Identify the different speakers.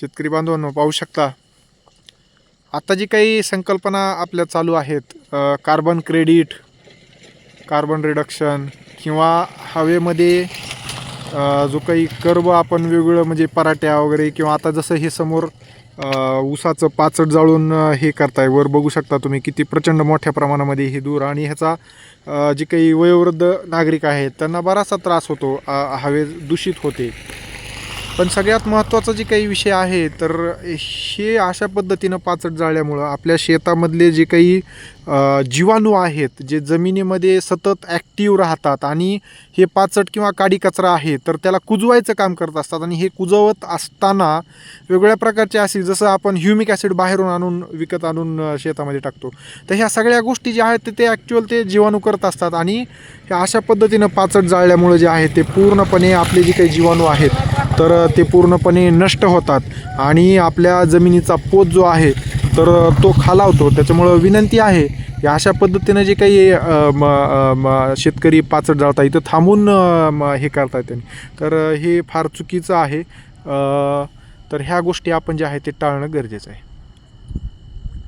Speaker 1: शेतकरी बांधवांनो पाहू शकता. आता जी काही संकल्पना आपल्या चालू आहेत कार्बन क्रेडिट कार्बन रिडक्शन किंवा हवेमध्ये जो काही कर्ब आपण वेगवेगळं म्हणजे पराठ्या वगैरे किंवा आता जसं हे समोर ऊसाचं पाचट जाळून हे करताय. वर बघू शकता तुम्ही किती प्रचंड मोठ्या प्रमाणामध्ये हे दूर आणि ह्याचा जे काही वयोवृद्ध नागरिक आहेत त्यांना बराचसा त्रास होतो हवे दूषित होते. पण सगळ्यात महत्त्वाचा जे काही विषय आहे तर हे अशा पद्धतीनं पाचट जाळल्यामुळं आपल्या शेतामधले जे काही जीवाणू आहेत जे जमिनीमध्ये सतत ॲक्टिव्ह राहतात आणि हे पाचट किंवा काडी कचरा आहे तर त्याला कुजवायचं काम करत असतात आणि हे कुजवत असताना वेगवेगळ्या प्रकारचे असे जसं आपण ह्युमिक ॲसिड बाहेरून आणून विकत आणून शेतामध्ये टाकतो. तर ह्या सगळ्या गोष्टी ज्या आहेत ते- ॲक्च्युअल ते जीवाणू करत असतात आणि हे अशा पद्धतीनं पाचट जाळल्यामुळे जे आहे ते पूर्णपणे आपले जे काही जीवाणू आहेत तर ते पूर्णपणे नष्ट होतात आणि आपल्या जमिनीचा पोत जो आहे तर तो खालावतो त्याच्यामुळं विनंती आहे की अशा पद्धतीनं जे काही म, म, शेतकरी पाचट जाळता इथं थांबून म, हे करतात त्यांनी. तर हे फार चुकीचं आहे. तर ह्या गोष्टी आपण ज्या आहे ते टाळणं गरजेचं आहे.